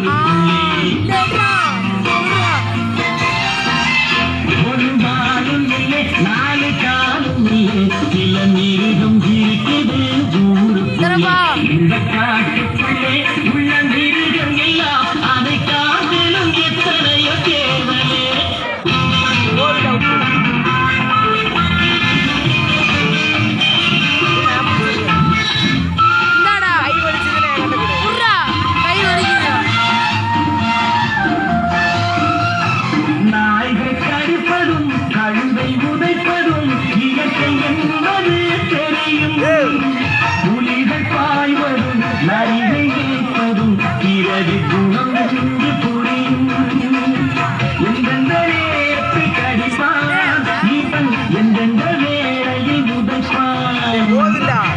Ah.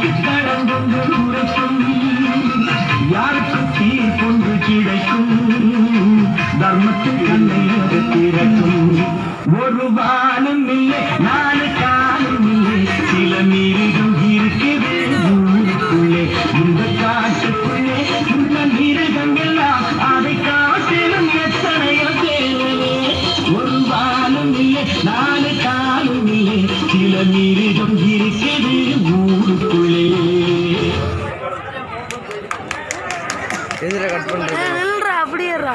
நடந்தொன்று உரைக்கும் யாருக்கு தீர்ப்பொன்று கிடைக்கும் தர்மத்துக்கு திறக்கும். ஒரு வாழும் இல்லை நாளை எதிர கட் பண்ணுறேன் அப்படியேறா.